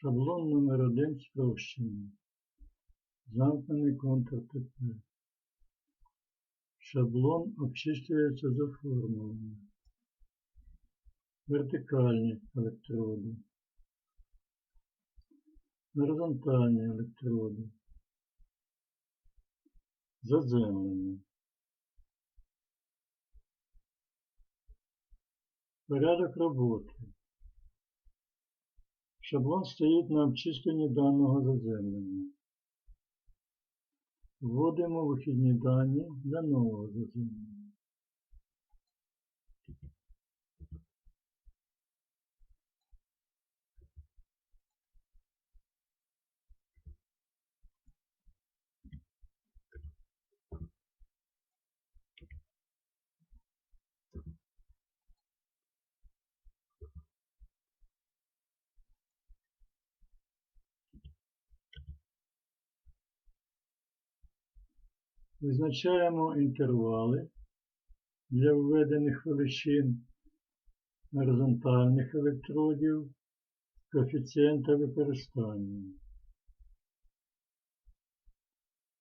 Шаблон номер 1 спрощений. Замкнений контур ТП. Шаблон обчислюється за формулами. Вертикальні електроди. Горизонтальні електроди. Заземлення. Порядок роботи. Шаблон стоїть на обчисленні даного заземлення. Вводимо вихідні дані для нового заземлення. Визначаємо інтервали для введених величин горизонтальних електродів, коефіцієнта використання.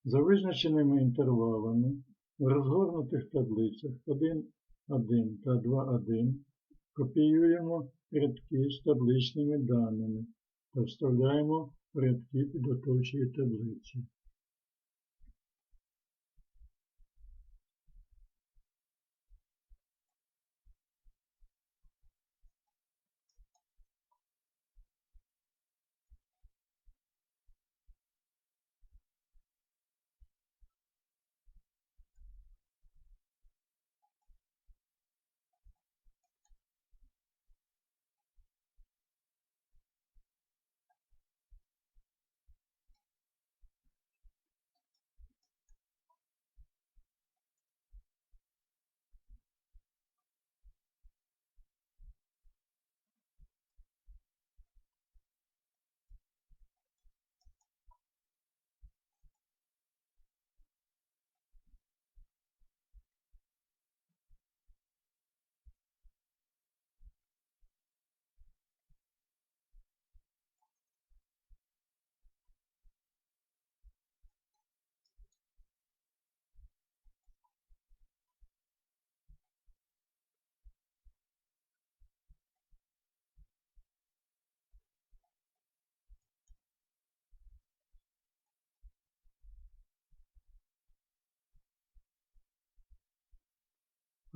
За визначеними інтервалами в розгорнутих таблицях 1.1 та 2.1 копіюємо рядки з табличними даними та вставляємо рядки підготовчої таблиці.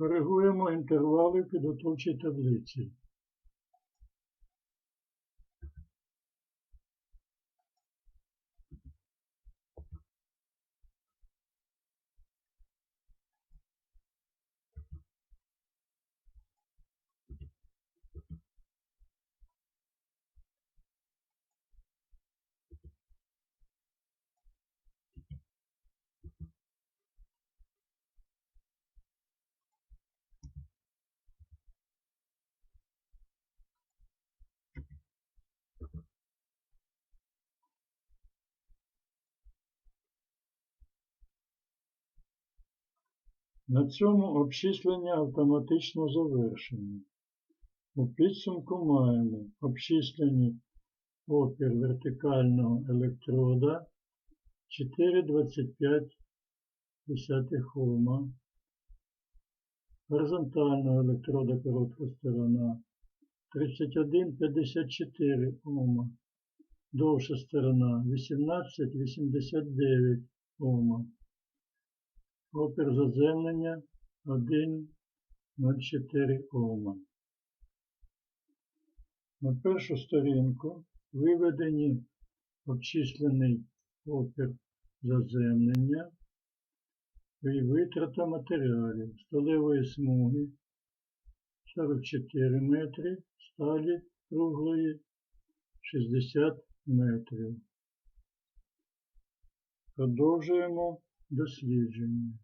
Коригуємо інтервали в підготовчій таблиці. На цьому обчислення автоматично завершені. У підсумку маємо обчислені опір вертикального електрода 4,25 Ома, горизонтального електрода коротка сторона 31,54 Ома, довша сторона 18,89 Ома. Опір заземлення 1,04 Ома. На першу сторінку виведені обчислений опір заземлення і витрата матеріалів сталевої смуги 44 метри, сталі круглої 60 метрів. Продовжуємо дослідження.